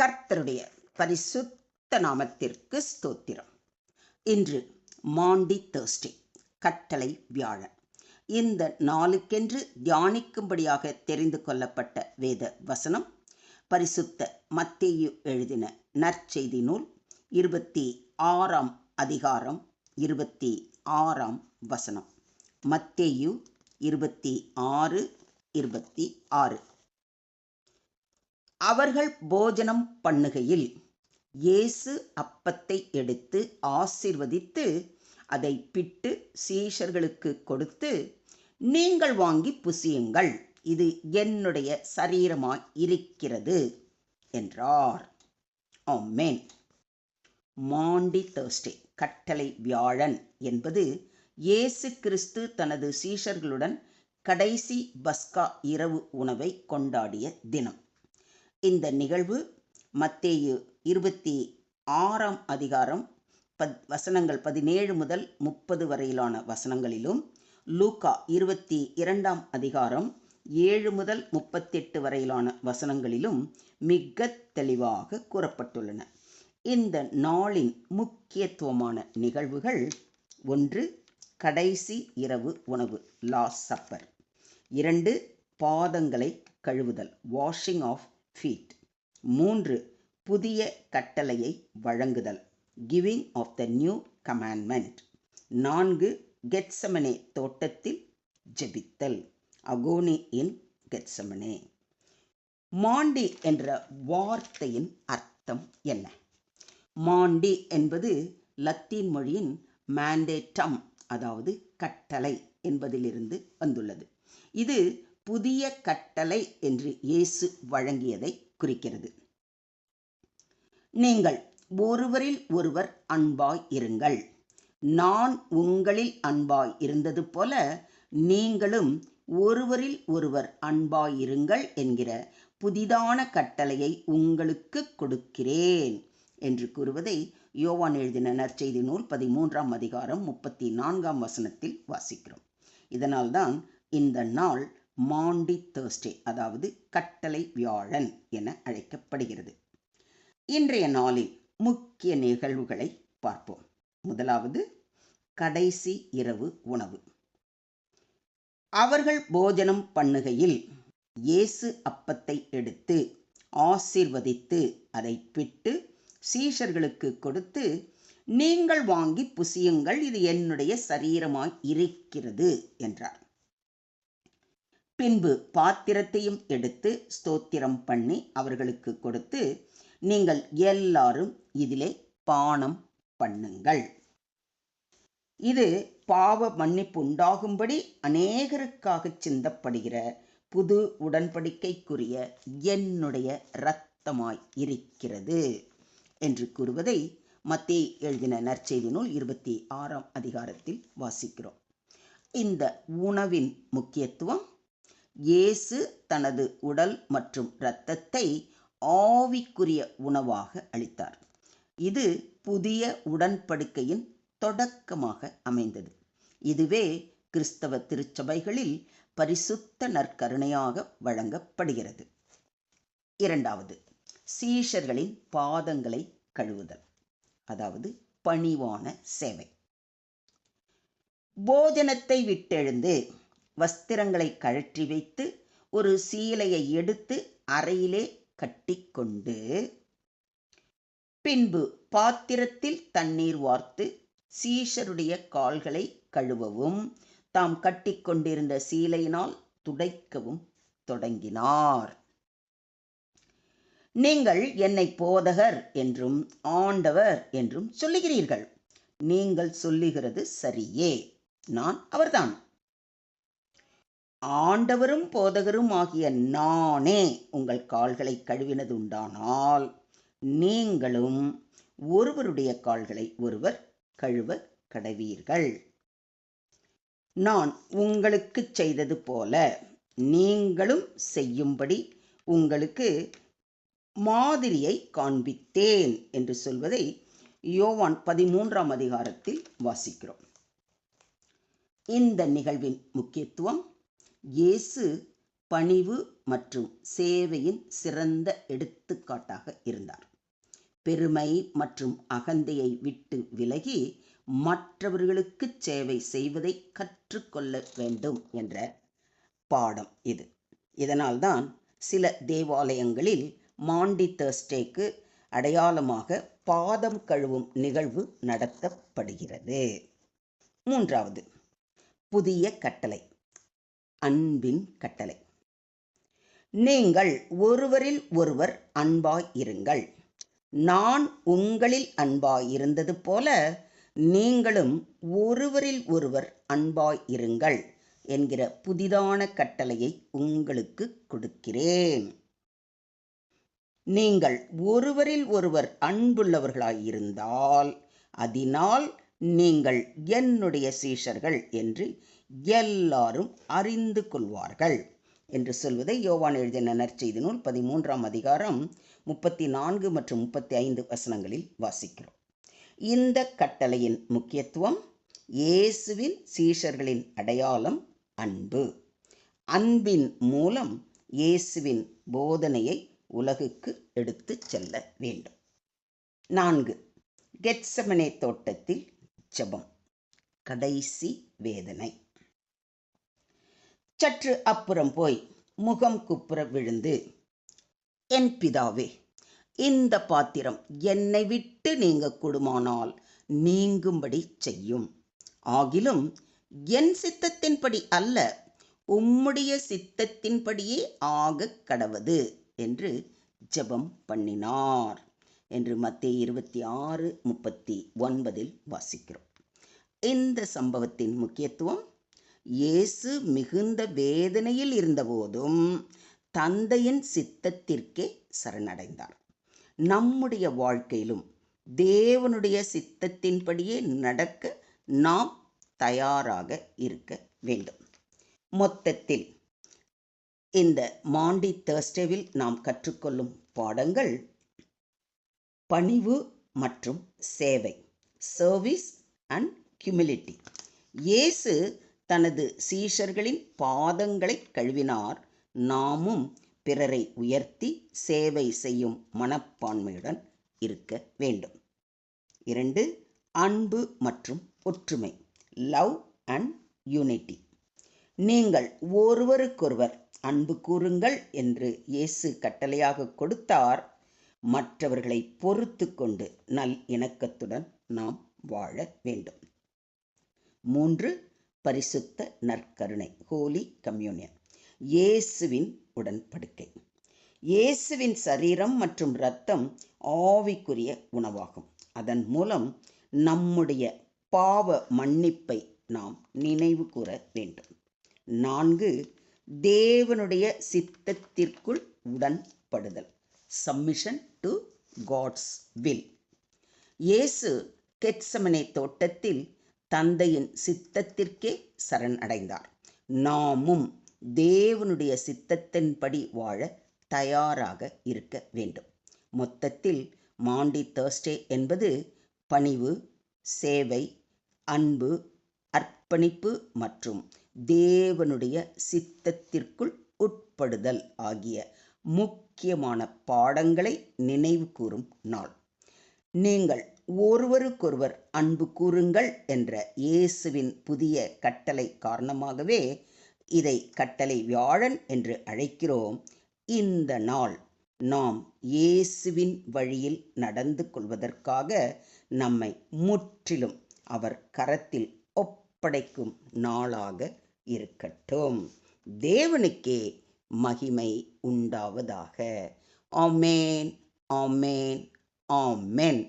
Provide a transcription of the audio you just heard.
கர்த்தருடைய பரிசுத்த நாமத்திற்கு ஸ்தோத்திரம். இன்று மாண்டி தேர்ஸ்டே கட்டளை வியாழன். இந்த நாளுக்கென்று தியானிக்கும்படியாக தெரிந்து கொள்ளப்பட்ட வேத வசனம் பரிசுத்த மத்தேயு எழுதின நற்செய்தி நூல் இருபத்தி ஆறாம் அதிகாரம் இருபத்தி ஆறாம் வசனம். மத்தேயு இருபத்தி ஆறு இருபத்தி ஆறு. அவர்கள் போஜனம் பண்ணுகையில் இயேசு அப்பத்தை எடுத்து ஆசிர்வதித்து அதை பிட்டு சீஷர்களுக்கு கொடுத்து நீங்கள் வாங்கி புசியுங்கள் இது என்னுடைய சரீரமாய் இருக்கிறது என்றார். ஆமென். மாண்டி தேர்ஸ்டே கட்டளை வியாழன் என்பது இயேசு கிறிஸ்து தனது சீஷர்களுடன் கடைசி பஸ்கா இரவு உணவை கொண்டாடிய தினம். இந்த நிகழ்வு மத்தேயு இருபத்தி ஆறாம் அதிகாரம் பத் வசனங்கள் பதினேழு முதல் முப்பது வரையிலான வசனங்களிலும் லூக்கா இருபத்தி இரண்டாம் அதிகாரம் ஏழு முதல் முப்பத்தெட்டு வரையிலான வசனங்களிலும் மிக தெளிவாக கூறப்பட்டுள்ளன. இந்த நாளின் முக்கியத்துவமான நிகழ்வுகள் ஒன்று கடைசி இரவு உணவு லாஸ் சப்பர். இரண்டு பாதங்களை கழுவுதல் வாஷிங் ஆஃப் ஃபீட் மூன்று புதிய கட்டளையை வழங்குதல். Giving of the new commandment நான்கு கெட்சமனே தோட்டத்தில் ஜெபித்தல். அகோனி இன் கெட்சமனே மாண்டி என்ற வார்த்தையின் அர்த்தம் என்ன? மாண்டி என்பது லத்தீன் மொழியின் மேண்டேட்டம் அதாவது கட்டளை என்பதிலிருந்து வந்துள்ளது. இது புதிய கட்டளை என்று இயேசு வழங்கியதை குறிக்கிறது. நீங்கள் ஒருவரில் ஒருவர் அன்பாய் இருங்கள். நான் உங்களில் அன்பாய் இருந்தது போல நீங்களும் ஒருவரில் ஒருவர் அன்பாய் இருங்கள் என்கிற புதிதான கட்டளையை உங்களுக்கு கொடுக்கிறேன் என்று கூறுவதை யோவான் எழுதின நற்செய்தி நூல் பதிமூன்றாம் அதிகாரம் முப்பத்தி நான்காம் வசனத்தில் வாசிக்கிறோம். இதனால்தான் இந்த நாள் மாண்டி தேர்ஸ்டே அதாவது கட்டளை வியாழன் என அழைக்கப்படுகிறது. இன்றைய நாளில் முக்கிய நிகழ்வுகளை பார்ப்போம். முதலாவது கடைசி இரவு உணவு. அவர்கள் போஜனம் பண்ணுகையில் இயேசு அப்பத்தை எடுத்து ஆசீர்வதித்து அதை பிட்டு சீஷர்களுக்கு கொடுத்து நீங்கள் வாங்கி புசியுங்கள் இது என்னுடைய சரீரமாய் இருக்கிறது என்றார். பின்பு பாத்திரத்தையும் எடுத்து ஸ்தோத்திரம் பண்ணி அவர்களுக்கு கொடுத்து நீங்கள் எல்லாரும் இதிலே பானம் பண்ணுங்கள். இது பாவ மன்னிப்பு உண்டாகும்படி அநேகருக்காக சிந்தப்படுகிற புது உடன்படிக்கைக்குரிய என்னுடைய இரத்தமாய் இருக்கிறது என்று கூறுவதை மத்திய எழுதின நற்செய்தி நூல் இருபத்தி ஆறாம் அதிகாரத்தில் வாசிக்கிறோம். இந்த உணவின் முக்கியத்துவம் இயேசு தனது உடல் மற்றும் இரத்தத்தை ஆவிக்குரிய உணவாக அளித்தார். இது புதிய உடன்படிக்கையின் தொடக்கமாக அமைந்தது. இதுவே கிறிஸ்தவ திருச்சபைகளில் பரிசுத்த நற்கருணையாக வழங்கப்படுகிறது. இரண்டாவது சீஷர்களின் பாதங்களை கழுவுதல் அதாவது பணிவான சேவை. போஜனத்தை விட்டெழுந்து வஸ்திரங்களை கழற்றி வைத்து ஒரு சீலையை எடுத்து அறையிலே கட்டிக்கொண்டு பின்பு பாத்திரத்தில் தண்ணீர் வார்த்து சீஷருடைய கால்களை கழுவவும். தாம் கட்டிக்கொண்டிருந்த சீலையினால் துடைக்கவும் தொடங்கினார். நீங்கள் என்னை போதகர் என்றும் ஆண்டவர் என்றும் சொல்லுகிறீர்கள். நீங்கள் சொல்லுகிறது சரியே. நான் அவர்தான். ஆண்டவரும் போதகரும் ஆகிய நானே உங்கள் கால்களை கழுவினது உண்டானால் நீங்களும் ஒருவருடைய கால்களை ஒருவர் கழுவ கடவீர்கள். நான் உங்களுக்கு செய்தது போல நீங்களும் செய்யும்படி உங்களுக்கு மாதிரியை காண்பித்தேன் என்று சொல்வதை யோவான் பதிமூன்றாம் அதிகாரத்தில் வாசிக்கிறோம். இந்த நிகழ்வின் முக்கியத்துவம் இயேசு பணிவு மற்றும் சேவையின் சிறந்த எடுத்துக்காட்டாக இருந்தார். பெருமை மற்றும் அகந்தையை விட்டு விலகி மற்றவர்களுக்கு சேவை செய்வதை கற்றுக்கொள்ள வேண்டும் என்ற பாடம் இது. இதனால்தான் சில தேவாலயங்களில் மாண்டி தேர்ஸ்டேக்கு அடையாளமாக பாதம் கழுவும் நிகழ்வு நடத்தப்படுகிறது. மூன்றாவது புதிய கட்டளை. அன்பின் கட்டளை. நீங்கள் ஒருவரில் ஒருவர் அன்பாய் இருங்கள். நான் உங்களில் அன்பாய் இருந்தது போல நீங்களும் ஒருவரில் ஒருவர் அன்பாய் இருங்கள் என்கிற புதிதான கட்டளையை உங்களுக்கு கொடுக்கிறேன். நீங்கள் ஒருவரில் ஒருவர் அன்புள்ளவர்களாயிருந்தால் அதனால் நீங்கள் என்னுடைய சீஷர்கள் என்று எல்லாரும் அறிந்து கொள்வார்கள் என்று சொல்வதை யோவான் எழுதிய நற்செய்தி நூல் பதிமூன்றாம் அதிகாரம் முப்பத்தி நான்கு மற்றும் முப்பத்தி ஐந்து வசனங்களில் வாசிக்கிறோம். இந்த கட்டளையின் முக்கியத்துவம் இயேசுவின் சீஷர்களின் அடையாளம் அன்பு. அன்பின் மூலம் இயேசுவின் போதனையை உலகுக்கு எடுத்துச் செல்ல வேண்டும். நான்கு கெட்சமனே தோட்டத்தில் ஜபம். கடைசி வேதனை. சற்று அப்புறம் போய் முகம் குப்புற விழுந்து என் பிதாவே இந்த பாத்திரம் என்னை விட்டு நீங்க கூடுமானால் நீங்கும்படி செய்யும். ஆகிலும் என் சித்தத்தின்படி அல்ல உம்முடைய சித்தத்தின்படியே ஆகக் கடவது என்று ஜெபம் பண்ணினார் என்று மத்திய இருபத்தி ஆறு முப்பத்தி ஒன்பதில் வாசிக்கிறோம். இந்த சம்பவத்தின் முக்கியத்துவம் இயேசு மிகுந்த வேதனையில் இருந்தபோதும் தந்தையின் சித்தத்திற்கே சரணடைந்தார். நம்முடைய வாழ்க்கையிலும் தேவனுடைய சித்தத்தின்படியே நடக்க நாம் தயாராக இருக்க வேண்டும். மொத்தத்தில் இந்த மாண்டி தேர்ஸ்டேவில் நாம் கற்றுக்கொள்ளும் பாடங்கள் பணிவு மற்றும் சேவை சர்வீஸ் அண்ட் ஹியூமிலிட்டி இயேசு தனது சீஷர்களின் பாதங்களை கழுவினார். நாமும் பிறரை உயர்த்தி சேவை செய்யும் மனப்பான்மையுடன் இருக்க வேண்டும். இரண்டு அன்பு மற்றும் ஒற்றுமை. Love and unity. நீங்கள் ஒருவருக்கொருவர் அன்பு கூறுங்கள் என்று இயேசு கட்டளையாக கொடுத்தார். மற்றவர்களை பொறுத்து கொண்டு நல் இணக்கத்துடன் நாம் வாழ வேண்டும். மூன்று பரிசுத்த நற்கருணை ஹோலி கம்யூனியன் இயேசுவின் உடன்படிக்கை. இயேசுவின் சரீரம் மற்றும் இரத்தம் ஆவிக்குரிய உணவாகும். அதன் மூலம் நம்முடைய பாவ மன்னிப்பை நாம் நினைவு கூற வேண்டும். நான்கு தேவனுடைய சித்தத்திற்குள் உடன்படுதல். சப்மிஷன் டு காட்ஸ் வில் இயேசு கெட்சமனே தோட்டத்தில் தந்தையின் சித்தத்திற்கே சரண் அடைந்தார். நாமும் தேவனுடைய சித்தத்தின்படி வாழ தயாராக இருக்க வேண்டும். மொத்தத்தில் மாண்டி தேர்ஸ்டே என்பது பணிவு சேவை அன்பு அர்ப்பணிப்பு மற்றும் தேவனுடைய சித்தத்திற்குள் உட்படுதல் ஆகிய முக்கியமான பாடங்களை நினைவு கூறும் நாள். நீங்கள் ஒருவருக்கொருவர் அன்பு கூறுங்கள் என்ற இயேசுவின் புதிய கட்டளை காரணமாகவே இதை கட்டளை வியாழன் என்று அழைக்கிறோம். இந்த நாள் நாம் இயேசுவின் வழியில் நடந்து கொள்வதற்காக நம்மை முற்றிலும் அவர் கரத்தில் ஒப்படைக்கும் நாளாக இருக்கட்டும். தேவனுக்கே மகிமை உண்டாவதாக. ஆமேன் ஆமேன். ஆமென்